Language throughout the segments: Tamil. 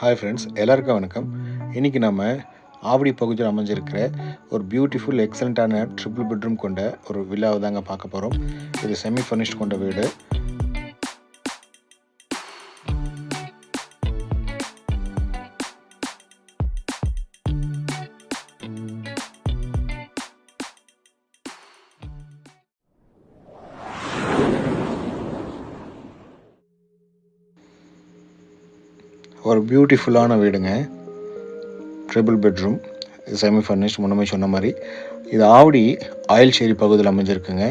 ஹாய் ஃப்ரெண்ட்ஸ் எல்லாருக்கும் வணக்கம். இன்றைக்கி நம்ம ஆவடி பகுதியில் அமைஞ்சிருக்கிற ஒரு பியூட்டிஃபுல் எக்ஸலண்ட்டான ட்ரிபிள் பெட்ரூம் கொண்ட ஒரு வில்லாவை தாங்க பார்க்க போகிறோம் இது செமி ஃபர்னிஷ்ட் கொண்ட வீடு. ஒரு பியூட்டிஃபுல்லான வீடுங்க. ட்ரிபிள் பெட்ரூம் செமி ஃபர்னிஷ்ட் முன்னமே சொன்ன மாதிரி. இது ஆவடி ஆயில்சேரி பகுதியில் அமைஞ்சிருக்குங்க.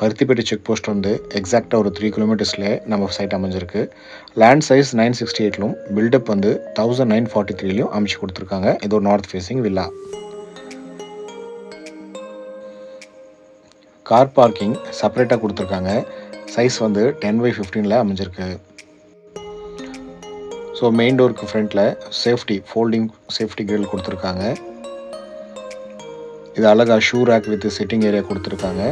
பருத்திப்பேட்டை செக் போஸ்ட் வந்து எக்ஸாக்டாக ஒரு த்ரீ கிலோமீட்டர்ஸ்லேயே நம்ம சைட் அமைஞ்சிருக்கு. லேண்ட் சைஸ் நைன் சிக்ஸ்டி எயிட்லும் பில்டப் வந்து தௌசண்ட் நைன் ஃபார்ட்டி த்ரீலையும் அமைச்சு கொடுத்துருக்காங்க. இது ஒரு north facing villa car parking செப்பரேட்டாக கொடுத்துருக்காங்க. சைஸ் வந்து டென் பை ஃபிஃப்டீனில் அமைஞ்சிருக்கு. ஸோ மெயின் டோருக்கு ஃப்ரண்ட்டில் சேஃப்டி ஃபோல்டிங் சேஃப்டி கிரில் கொடுத்துருக்காங்க. இது அழகாக shoe rack with sitting area கொடுத்துருக்காங்க.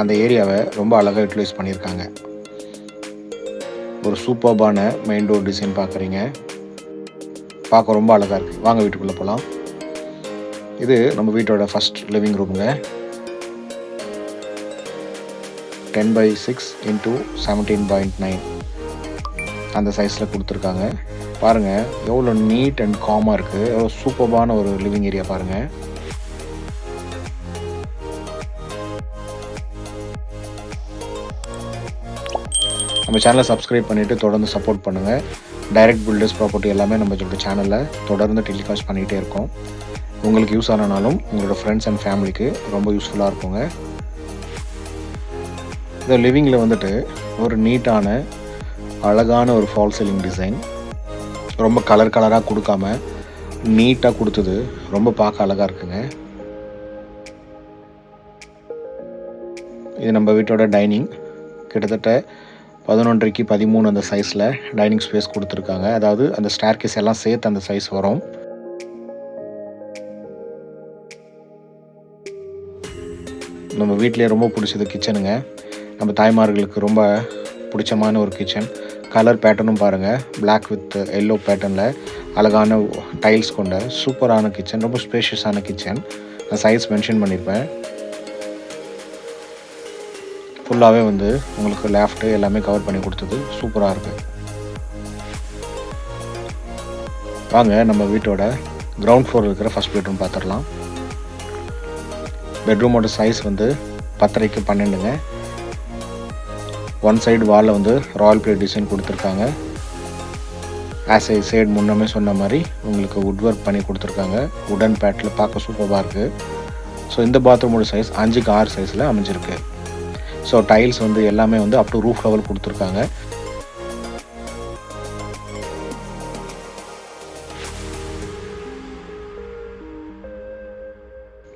அந்த ஏரியாவை ரொம்ப அழகாக யூட்டிலைஸ் பண்ணியிருக்காங்க. ஒரு சூப்பர்பான மெயின் டோர் டிசைன் பார்க்குறீங்க. பார்க்க ரொம்ப அழகாக இருக்குது வாங்க வீட்டுக்குள்ளே போகலாம். இது நம்ம வீட்டோட first living ரூமுங்க ten by six into seventeen point nine அந்த சைஸில் கொடுத்துருக்காங்க. பாருங்கள் எவ்வளோ நீட் அண்ட் காமாக இருக்குது எவ்வளோ சூப்பர்பான ஒரு லிவிங் ஏரியா பாருங்கள் நம்ம சேனலை சப்ஸ்கிரைப் பண்ணிவிட்டு தொடர்ந்து சப்போர்ட் பண்ணுங்கள் டைரக்ட் பில்டர்ஸ் ப்ராப்பர்ட்டி எல்லாமே நம்ம சேனலில் தொடர்ந்து டெலிகாஸ்ட் பண்ணிகிட்டே இருக்கோம். உங்களுக்கு யூஸ் ஆனாலும் உங்களோட ஃப்ரெண்ட்ஸ் அண்ட் ஃபேமிலிக்கு ரொம்ப யூஸ்ஃபுல்லாக இருக்குங்க. இந்த லிவிங்கில் வந்துட்டு ஒரு நீட்டான அழகான ஒரு ஃபால் சீலிங் டிசைன் ரொம்ப கலர் கலராக கொடுக்காம நீட்டாக கொடுத்தது. ரொம்ப பார்க்க அழகாக இருக்குங்க. இது நம்ம வீட்டோட டைனிங் கிட்டத்தட்ட பதினொன்றைக்கு பதிமூணு அந்த சைஸில் டைனிங் ஸ்பேஸ் கொடுத்துருக்காங்க. அதாவது அந்த ஸ்டேர்கேஸ் எல்லாம் சேர்த்து அந்த சைஸ் வரும். நம்ம வீட்டிலே ரொம்ப பிடிச்சது கிச்சனுங்க நம்ம தாய்மார்களுக்கு ரொம்ப பிடிச்சமான ஒரு கிச்சன் கலர் பேட்டர்னும் பாருங்கள் பிளாக் வித் எல்லோ பேட்டர்னில் அழகான டைல்ஸ் கொண்ட சூப்பரான கிச்சன் ரொம்ப ஸ்பேஷியஸான கிச்சன் நான் சைஸ் மென்ஷன் பண்ணியிருப்பேன் ஃபுல்லாகவே வந்து உங்களுக்கு லேஃப்ட்டு எல்லாமே கவர் பண்ணி கொடுத்தது. சூப்பராக இருக்குது வாங்க நம்ம வீட்டோட கிரவுண்ட் ஃப்ளோர் இருக்கிற ஃபஸ்ட் பெட்ரூம் பார்த்துடலாம் பெட்ரூமோட சைஸ் வந்து பத்தரைக்கு பன்னெண்டுங்க. ஒன் சைடு வாலில் வந்து ராயல் பிளேட் டிசைன் கொடுத்துருக்காங்க. ஆஸ் ஐ சைடு முன்னமே சொன்ன மாதிரி உங்களுக்கு உட் ஒர்க் பண்ணி கொடுத்துருக்காங்க. உடன் பேட்டில் பார்க்க சூப்பராக இருக்குது ஸோ இந்த பாத்ரூமோட சைஸ் அஞ்சுக்கு ஆறு சைஸில் அமைஞ்சிருக்கு. ஸோ டைல்ஸ் வந்து எல்லாமே வந்து அப் டு ரூஃப் லெவல் கொடுத்துருக்காங்க.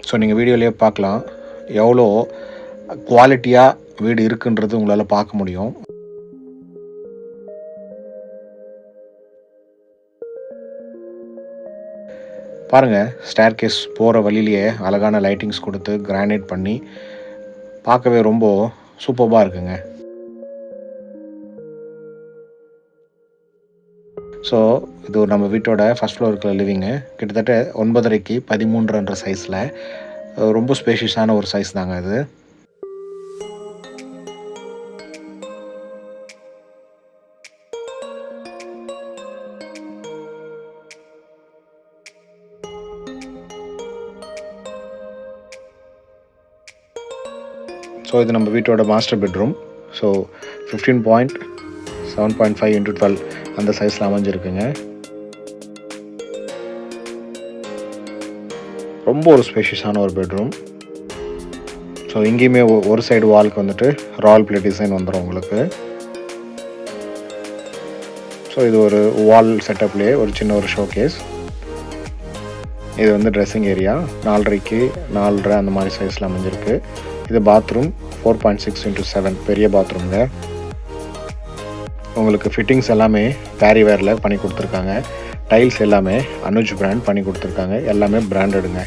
ஸோ நீங்கள் வீடியோலேயே பார்க்கலாம். எவ்வளோ குவாலிட்டியாக வீடு இருக்குன்றது உங்களால் பார்க்க முடியும். பாருங்கள் ஸ்டேர்கேஸ் போகிற வழியிலேயே அழகான லைட்டிங்ஸ் கொடுத்து கிரானைட் பண்ணி பார்க்கவே ரொம்ப சூப்பராக இருக்குங்க. ஸோ இது நம்ம வீட்டோட ஃபஸ்ட் ஃப்ளோர் இருக்கிற லிவிங்கு கிட்டத்தட்ட ஒன்பதரைக்கு பதிமூன்றுன்ற சைஸில் ரொம்ப ஸ்பேஷியஸான ஒரு சைஸ் தாங்க இது. ஸோ இது நம்ம வீட்டோட master bedroom so fifteen point seven point five into twelve அந்த சைஸில் அமைஞ்சிருக்குங்க. ரொம்ப ஒரு ஸ்பேஷியஸான ஒரு பெட்ரூம் ஸோ இங்கேயுமே ஒரு சைடு வால்க்கு வந்துட்டு ராயல் பிளே டிசைன் வந்துடும் உங்களுக்கு. ஸோ இது ஒரு வால் செட்டப்லேயே ஒரு சின்ன ஒரு ஷோகேஸ் இது வந்து ட்ரெஸ்ஸிங் ஏரியா நாலரைக்கு நாலரை அந்த மாதிரி சைஸில் அமைஞ்சிருக்கு. இது bathroom four point six into seven பெரிய பாத்ரூம்ங்க உங்களுக்கு ஃபிட்டிங்ஸ் எல்லாமே பேரி வேரில் பண்ணி கொடுத்துருக்காங்க. டைல்ஸ் எல்லாமே அனுஜ் பிராண்ட் பண்ணி கொடுத்துருக்காங்க. எல்லாமே பிராண்டடுங்க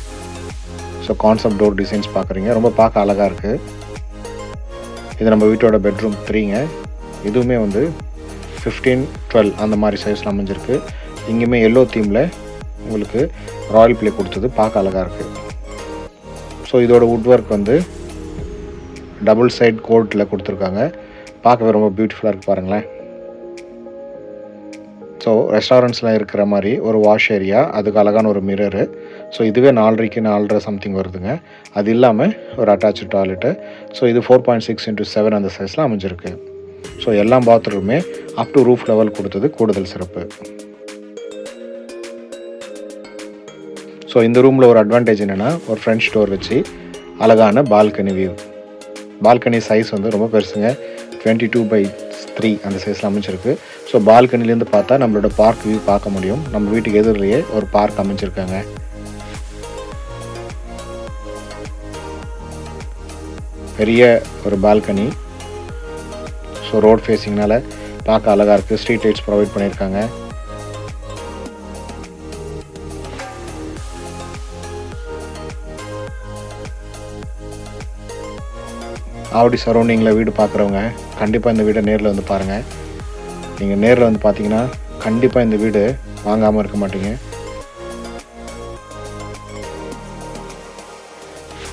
ஸோ கான்செப்ட் டோர் டிசைன்ஸ் பார்க்குறீங்க ரொம்ப பார்க்க அழகாக இருக்குது இது நம்ம வீட்டோட பெட்ரூம் த்ரீங்க இதுவுமே வந்து ஃபிஃப்டீன் டுவெல் அந்த மாதிரி சைஸில் அமைஞ்சிருக்கு. இங்கேயுமே எல்லோ தீமில் உங்களுக்கு ராயல் ப்ளே கொடுத்தது. பார்க்க அழகாக இருக்குது ஸோ இதோட வுட் ஒர்க் வந்து டபுள் சைட் கோட்டில் கொடுத்துருக்காங்க. பார்க்கவே ரொம்ப பியூட்டிஃபுல்லாக இருக்குது பாருங்களேன். ஸோ ரெஸ்டாரண்ட்ஸ்லாம் இருக்கிற மாதிரி ஒரு வாஷ் ஏரியா அதுக்கு அழகான ஒரு மிரரு ஸோ இதுவே நாலரைக்கு நாலரை சம்திங் வருதுங்க. அது இல்லாமல் ஒரு அட்டாச்சு டாய்லெட்டு ஸோ இது four point six into seven அந்த சைஸில் அமைஞ்சிருக்கு. ஸோ எல்லா பாத்ரூமே அப் டு ரூஃப் லெவல் கொடுத்தது கூடுதல் சிறப்பு. ஸோ இந்த ரூமில் ஒரு அட்வான்டேஜ் என்னென்னா ஒரு ஃப்ரெண்ட் ஸ்டோர் வச்சு அழகான பால்கனி வியூ பால்கனி சைஸ் வந்து ரொம்ப பெருசுங்க. டுவெண்ட்டி டூ பை த்ரீ அந்த சைஸில் அமைஞ்சிருக்கு. ஸோ பால்கனிலேருந்து பார்த்தா நம்மளோட பார்க் வியூ பார்க்க முடியும். நம்ம வீட்டுக்கு எதிரிலேயே ஒரு பார்க் அமைஞ்சிருக்காங்க. பெரிய ஒரு பால்கனி. ஸோ ரோட் ஃபேஸிங்னால பார்க்க அழகாக இருக்குது ஸ்ட்ரீட் லைட்ஸ் ப்ரொவைட் பண்ணியிருக்காங்க. ஆவடி சரௌண்டிங்கில் வீடு பார்க்குறவங்க கண்டிப்பாக இந்த வீடை நேரில் வந்து பாருங்கள் நீங்கள் நேரில் வந்து பார்த்தீங்கன்னா கண்டிப்பாக இந்த வீடு வாங்காமல் இருக்க மாட்டீங்க.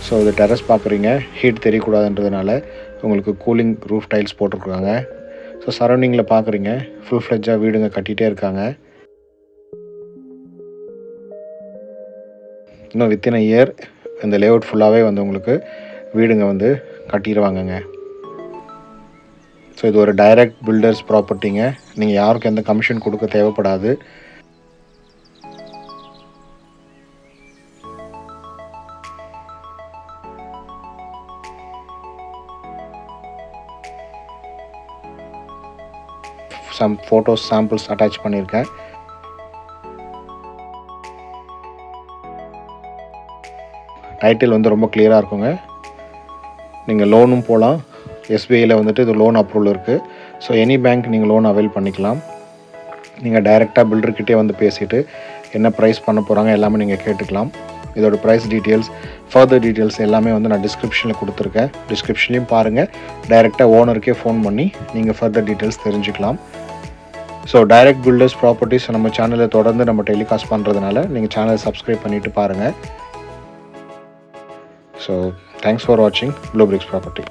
ஸோ இது டெரஸ் பார்க்குறீங்க ஹீட் தெரியக்கூடாதுன்றதுனால உங்களுக்கு கூலிங் ரூஃப் டைல்ஸ் போட்டிருக்காங்க. ஸோ சரௌண்டிங்கில் பார்க்குறீங்க ஃபுல் ஃப்ளெஜ்ஜாக வீடுங்க கட்டிகிட்டே இருக்காங்க. இன்னும் வித்தின் இயர் இந்த லேஅவுட் ஃபுல்லாகவே வந்து உங்களுக்கு வீடுங்க வந்து கட்டிடுவாங்கங்க ஸோ இது ஒரு டைரக்ட் பில்டர்ஸ் ப்ராப்பர்ட்டிங்க நீங்கள் யாருக்கும் எந்த கமிஷன் கொடுக்க தேவைப்படாது. சம் ஃபோட்டோஸ் சாம்பிள்ஸ் அட்டாச் பண்ணியிருக்கேன் டைட்டில் வந்து ரொம்ப கிளியராக இருக்குங்க. நீங்கள் லோனும் போகலாம் எஸ்பிஐயில் வந்துட்டு இது லோன் அப்ரூவல் இருக்குது ஸோ எனி பேங்க் நீங்கள் லோன் அவைல் பண்ணிக்கலாம். நீங்கள் டைரெக்டாக பில்டர்கிட்டே வந்து பேசிவிட்டு என்ன ப்ரைஸ் பண்ண போகிறாங்க எல்லாமே நீங்கள் கேட்டுக்கலாம். இதோட ப்ரைஸ் டீட்டெயில்ஸ் ஃபர்தர் டீட்டெயில்ஸ் எல்லாமே வந்து நான் டிஸ்கிரிப்ஷனில் கொடுத்துருக்கேன். டிஸ்கிரிப்ஷன்லேயும் பாருங்கள் டைரெக்டாக ஓனருக்கே ஃபோன் பண்ணி நீங்கள் ஃபர்தர் டீட்டெயில்ஸ் தெரிஞ்சுக்கலாம். ஸோ டைரக்ட் பில்டர்ஸ் ப்ராப்பர்ட்டிஸ் நம்ம சேனலை தொடர்ந்து நம்ம டெலிகாஸ்ட் பண்ணுறதுனால நீங்கள் சேனலை சப்ஸ்கிரைப் பண்ணிவிட்டு பாருங்கள் ஸோ தேங்க்ஸ் ஃபார் வாட்சிங் ப்ளூ பிரிக்ஸ் ப்ராப்பர்ட்டி